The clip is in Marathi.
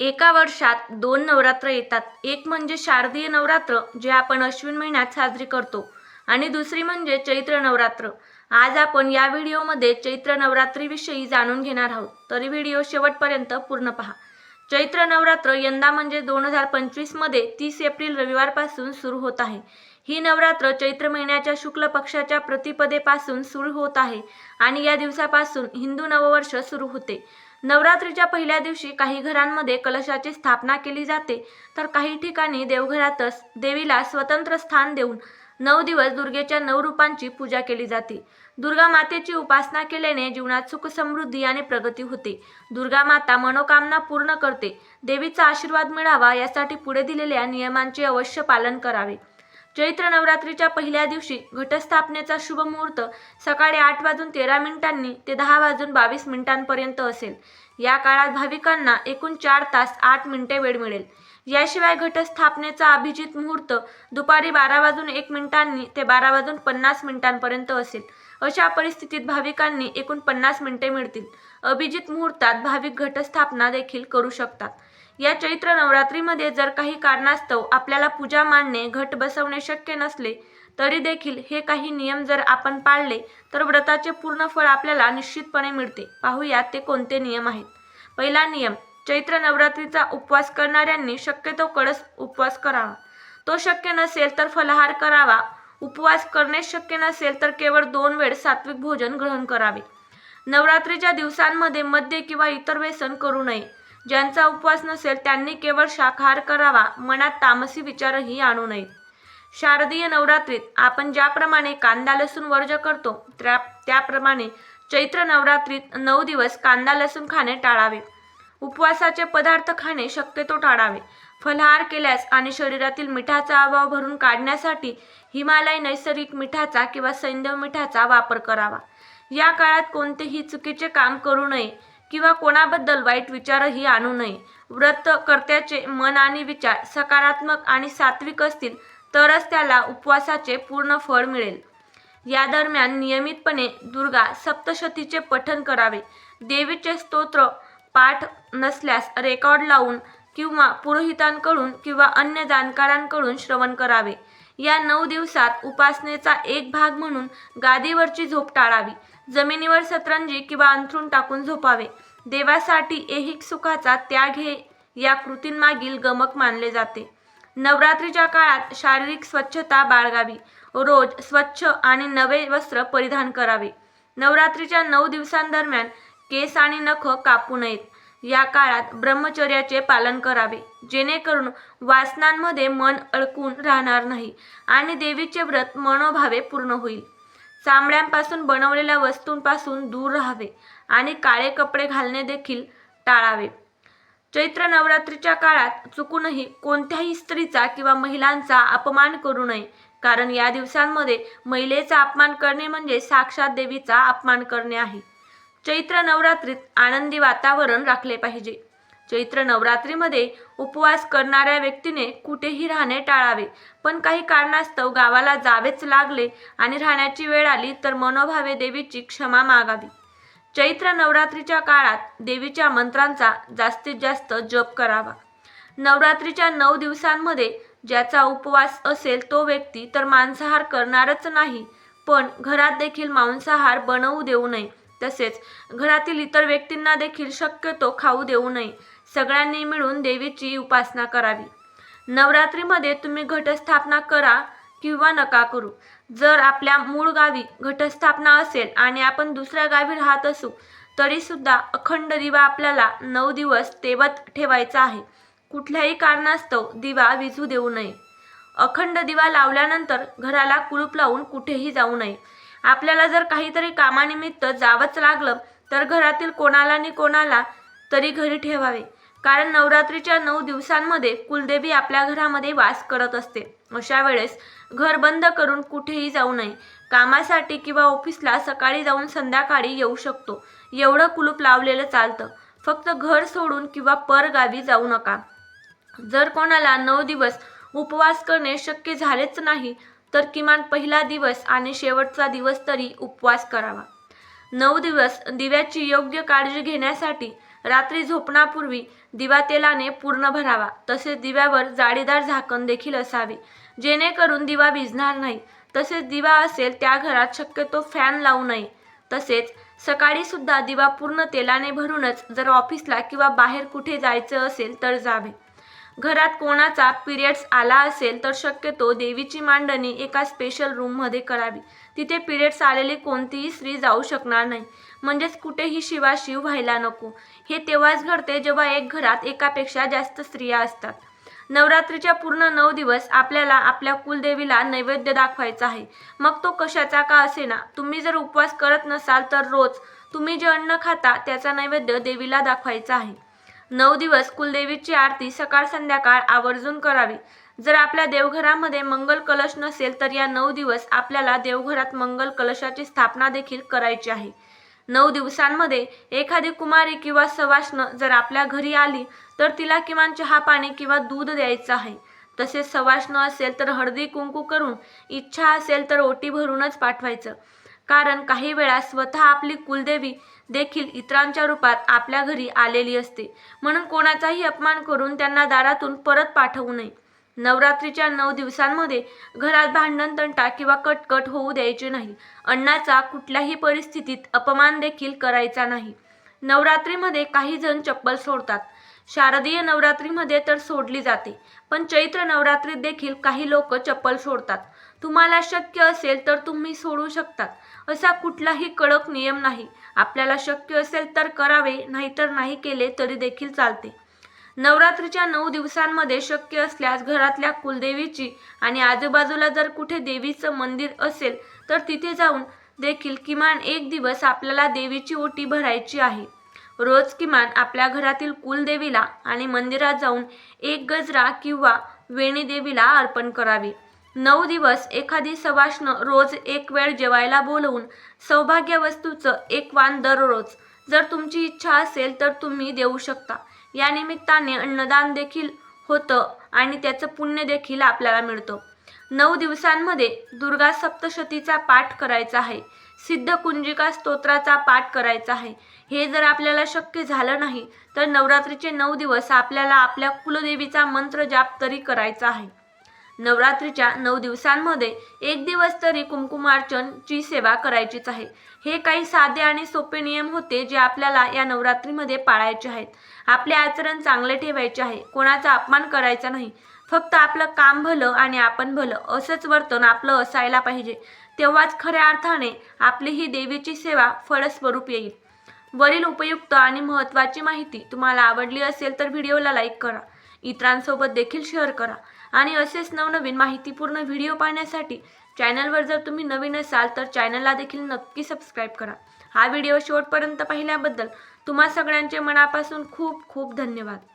एका वर्षात दोन नवरात्र येतात. एक म्हणजे शारदीय नवरात्र जे आपण अश्विन महिन्यात साजरी करतो आणि दुसरी म्हणजे चैत्र नवरात्र. आज आपण या व्हिडिओमध्ये चैत्र नवरात्रीविषयी जाणून घेणार आहोत. तरी व्हिडिओ शेवटपर्यंत पूर्ण पहा. चैत्र नवरात्र यंदा म्हणजे दोन हजार पंचवीसमध्ये तीस एप्रिल रविवारपासून सुरू होत आहे. ही नवरात्र चैत्र महिन्याच्या शुक्ल पक्षाच्या प्रतिपदेपासून सुरू होत आहे आणि या दिवसापासून हिंदू नववर्ष सुरू होते. नवरात्रीच्या पहिल्या दिवशी काही घरांमध्ये कलशाची स्थापना केली जाते. तर काही ठिकाणी देवघरातच देवीला स्वतंत्र स्थान देऊन नऊ दिवस दुर्गेच्या नऊ रूपांची पूजा केली जाते. दुर्गा मातेची उपासना केल्याने जीवनात सुख समृद्धी आणि प्रगती होते. दुर्गा माता मनोकामना पूर्ण करते. देवीचा आशीर्वाद मिळावा यासाठी पुढे दिलेल्या नियमांचे अवश्य पालन करावे. चैत्र नवरात्रीच्या पहिल्या दिवशी घटस्थापनेचा शुभ मुहूर्त सकाळी आठ वाजून तेरा मिनिटांनी ते दहा वाजून बावीस मिनिटांपर्यंत असेल. या काळात भाविकांना एकूण चार तास आठ मिनिटे वेळ मिळेल. याशिवाय घटस्थापनेचा अभिजित मुहूर्त दुपारी बारा वाजून एक मिनिटांनी ते बारा वाजून पन्नास मिनिटांपर्यंत असेल. अशा परिस्थितीत भाविकांनी एकूण पन्नास मिनिटे मिळतील. अभिजित मुहूर्तात भाविक घटस्थापना देखील करू शकतात. या चैत्र नवरात्रीमध्ये जर काही कारणास्तव आपल्याला पूजा मांडणे घट बसवणे शक्य नसले तरी देखील हे काही नियम जर आपण पाळले तर व्रताचे पूर्ण फळ आपल्याला निश्चितपणे मिळते. पाहूयात ते कोणते नियम आहेत. पहिला नियम चैत्र नवरात्रीचा उपवास करणाऱ्यांनी शक्यतो कडस उपवास करावा. तो शक्य नसेल तर फलाहार करावा. उपवास करणे शक्य नसेल तर केवळ दोन वेळ सात्विक भोजन ग्रहण करावे. नवरात्रीच्या दिवसांमध्ये मद्य किंवा इतर व्यसन करू नये. ज्यांचा उपवास नसेल त्यांनी केवळ शाकाहार करावा. मनात तामसी विचारही आणू नयेत. शारदीय नवरात्रीत आपण ज्याप्रमाणे कांदा लसूण वर्ज करतो त्या त्याप्रमाणे चैत्र नवरात्रीत नऊ दिवस कांदा लसूण खाणे टाळावे. उपवासाचे पदार्थ खाणे शक्यतो टाळावे. फलाहार केल्यास आणि शरीरातील मिठाचा अभाव भरून काढण्यासाठी हिमालय नैसर्गिक मिठाचा किंवा सैंधव मिठाचा वापर करावा. या काळात कोणतेही चुकीचे काम करू नये. किंवा कोणाबद्दल वाईट विचारही आणू नये. व्रतकर्त्याचे मन आणि विचार सकारात्मक आणि सात्विक असतील तरच त्याला उपवासाचे पूर्ण फळ मिळेल. या दरम्यान नियमितपणे दुर्गा सप्तशतीचे पठण करावे. देवीचे स्तोत्र पाठ नसल्यास रेकॉर्ड लावून किंवा पुरोहितांकडून किंवा अन्य जाणकारांकडून श्रवण करावे. या नऊ दिवसात उपासनेचा एक भाग म्हणून गादीवरची झोप टाळावी. जमिनीवर सतरंजी किंवा अंथरूण टाकून झोपावे. देवासाठी ऐहिक सुखाचा त्याग हे या कृतींमागील गमक मानले जाते. नवरात्रीच्या काळात शारीरिक स्वच्छता बाळगावी. रोज स्वच्छ आणि नवे वस्त्र परिधान करावे. नवरात्रीच्या नऊ दिवसांदरम्यान केस आणि नख कापू नयेत. या काळात ब्रह्मचर्याचे पालन करावे. जेणेकरून वासनांमध्ये मन अडकून राहणार नाही आणि देवीचे व्रत मनोभावे पूर्ण होईल. चामड्यांपासून बनवलेल्या वस्तूंपासून दूर राहावे आणि काळे कपडे घालणे देखील टाळावे. चैत्र नवरात्रीच्या काळात चुकूनही कोणत्याही स्त्रीचा किंवा महिलांचा अपमान करू नये कारण या दिवसांमध्ये महिलेचा अपमान करणे म्हणजे साक्षात देवीचा अपमान करणे आहे. चैत्र नवरात्रीत आनंदी वातावरण राखले पाहिजे. चैत्र नवरात्रीमध्ये उपवास करणाऱ्या व्यक्तीने कुठेही राहणे टाळावे. पण काही कारणास्तव गावाला जावेच लागले आणि राहण्याची वेळ आली तर मनोभावे देवीची क्षमा मागावी. चैत्र नवरात्रीच्या काळात देवीच्या मंत्रांचा जास्तीत जास्त जप करावा. नवरात्रीच्या नऊ दिवसांमध्ये ज्याचा उपवास असेल तो व्यक्ती तर मांसाहार करणारच नाही पण घरात देखील मांसाहार बनवू देऊ नये. तसेच घरातील इतर व्यक्तींना देखील शक्यतो खाऊ देऊ नये. सगळ्यांनी मिळून देवीची उपासना करावी. नवरात्रीमध्ये तुम्ही घटस्थापना करा किंवा नका करू. जर आपल्या मूळ गावी घटस्थापना असेल आणि आपण दुसऱ्या गावी राहत असू तरीसुद्धा अखंड दिवा आपल्याला नऊ दिवस तेवत ठेवायचा आहे. कुठल्याही कारणास्तव दिवा विझू देऊ नये. अखंड दिवा लावल्यानंतर घराला कुलूप लावून कुठेही जाऊ नये. आपल्याला जर काहीतरी कामानिमित्त जावंच लागलं तर घरातील कोणाला नि कोणाला तरी घरी ठेवावे. कारण नवरात्रीच्या नऊ दिवसांमध्ये कुलदेवी आपल्या घरामध्ये वास करत असते. अशा वेळेस घर बंद करून कुठेही जाऊ नये. कामासाठी किंवा ऑफिसला सकाळी जाऊन संध्याकाळी येऊ शकतो. एवढं कुलूप लावलेलं चालतं. फक्त घर सोडून किंवा परगावी जाऊ नका. जर कोणाला नऊ दिवस उपवास करणे शक्य झालेच नाही तर किमान पहिला दिवस आणि शेवटचा दिवस तरी उपवास करावा. नऊ दिवस दिव्याची योग्य काळजी घेण्यासाठी रात्री झोपण्यापूर्वी दिवा तेलाने पूर्ण भरावा. तसेच दिव्यावर जाळीदार झाकण देखील असावे. जेणेकरून दिवा भिजणार नाही. तसेच दिवा असेल त्या घरात शक्यतो फॅन लावू नये. तसेच सकाळी सुद्धा दिवा पूर्ण तेलाने भरूनच जर ऑफिसला किंवा बाहेर कुठे जायचं असेल तर जावे. घरात कोणाचा पिरियड्स आला असेल तर शक्यतो देवीची मांडणी एका स्पेशल रूममध्ये करावी. तिथे पिरियड्स आलेली कोणतीही स्त्री जाऊ शकणार नाही. म्हणजेच कुठेही शिवाशिव व्हायला नको. हे तेव्हाच घडते जेव्हा एक घरात एकापेक्षा जास्त स्त्रिया असतात. नवरात्रीच्या पूर्ण नऊ दिवस आपल्याला आपल्या कुलदेवीला नैवेद्य दाखवायचा आहे. मग तो कशाचा का असेना? तुम्ही जर उपवास करत नसाल तर रोज तुम्ही जे अन्न खाता त्याचा नैवेद्य देवीला दाखवायचा आहे. नऊ दिवस कुलदेवीची आरती सकाळ संध्याकाळ आवर्जून करावी. जर आपल्या देवघरामध्ये मंगल कलश नसेल तर या नऊ दिवस आपल्याला देवघरात मंगल कलशाची स्थापना देखील करायची आहे. नऊ दिवसांमध्ये एखादी कुमारी किंवा सवाष्ण जर आपल्या घरी आली तर तिला किमान चहा पाणी किंवा दूध द्यायचं आहे. तसेच सवाष्ण असेल तर हळदी कुंकू करून इच्छा असेल तर ओटी भरूनच पाठवायचं. कारण काही वेळा स्वतः आपली कुलदेवी देखील इतरांच्या रूपात आपल्या घरी आलेली असते. म्हणून कोणाचाही अपमान करून त्यांना दारातून परत पाठवू नये. नवरात्रीच्या नऊ दिवसांमध्ये घरात भांडण तंटा किंवा कटकट होऊ द्यायचे नाही. अन्नाचा कुठल्याही परिस्थितीत अपमान देखील करायचा नाही. नवरात्रीमध्ये काही जण चप्पल सोडतात. शारदीय नवरात्रीमध्ये तर सोडली जाते पण चैत्र नवरात्रीत देखील काही लोक चप्पल सोडतात. तुम्हाला शक्य असेल तर तुम्ही सोडू शकतात असा कुठलाही कडक नियम नाही. आपल्याला शक्य असेल तर करावे नाहीतर नाही केले तरी देखील चालते. नवरात्रीच्या नऊ दिवसांमध्ये शक्य असल्यास घरातल्या कुलदेवीची आणि आजूबाजूला जर कुठे देवीचं मंदिर असेल तर तिथे जाऊन देखील किमान एक दिवस आपल्याला देवीची ओटी भरायची आहे. रोज किमान आपल्या घरातील कुलदेवीला आणि मंदिरात जाऊन एक गजरा किंवा वेणी देवीला अर्पण करावी. नऊ दिवस एखादी सवाष्ण रोज एक वेळ जेवायला बोलवून सौभाग्य वस्तूचं एक वाण दररोज जर तुमची इच्छा असेल तर तुम्ही देऊ शकता. या निमित्ताने अन्नदान देखील होतं आणि त्याचं पुण्य देखील आपल्याला मिळतं. नऊ दिवसांमध्ये दुर्गा सप्तशतीचा पाठ करायचा आहे. सिद्ध कुंजिका स्तोत्राचा पाठ करायचा आहे. हे जर आपल्याला शक्य झालं नाही तर नवरात्रीचे नऊ दिवस आपल्याला आपल्या कुलदेवीचा मंत्र जाप तरी करायचा आहे. नवरात्रीच्या नऊ दिवसांमध्ये एक दिवस तरी कुंकुमार्चनची सेवा करायचीच आहे. हे काही साधे आणि सोपे नियम होते जे आपल्याला या नवरात्रीमध्ये पाळायचे आहेत. आपले आचरण चांगले ठेवायचे आहे. कोणाचा अपमान करायचा नाही. फक्त आपलं काम भलं आणि आपण भलं असंच वर्तन आपलं असायला पाहिजे. तेव्हाच खऱ्या अर्थाने आपली ही देवीची सेवा फळस्वरूप येईल. वरील उपयुक्त आणि महत्त्वाची माहिती तुम्हाला आवडली असेल तर व्हिडिओला लाईक करा. इतरांसोबत देखील शेअर करा. आणि असेच नवनवीन माहितीपूर्ण व्हिडिओ पाहण्यासाठी चॅनलवर जर तुम्ही नवीन असाल तर चॅनलला देखील नक्की सबस्क्राईब करा. हा व्हिडिओ शेवटपर्यंत पाहिल्याबद्दल तुम्हा सगळ्यांचे मनापासून खूप खूप धन्यवाद.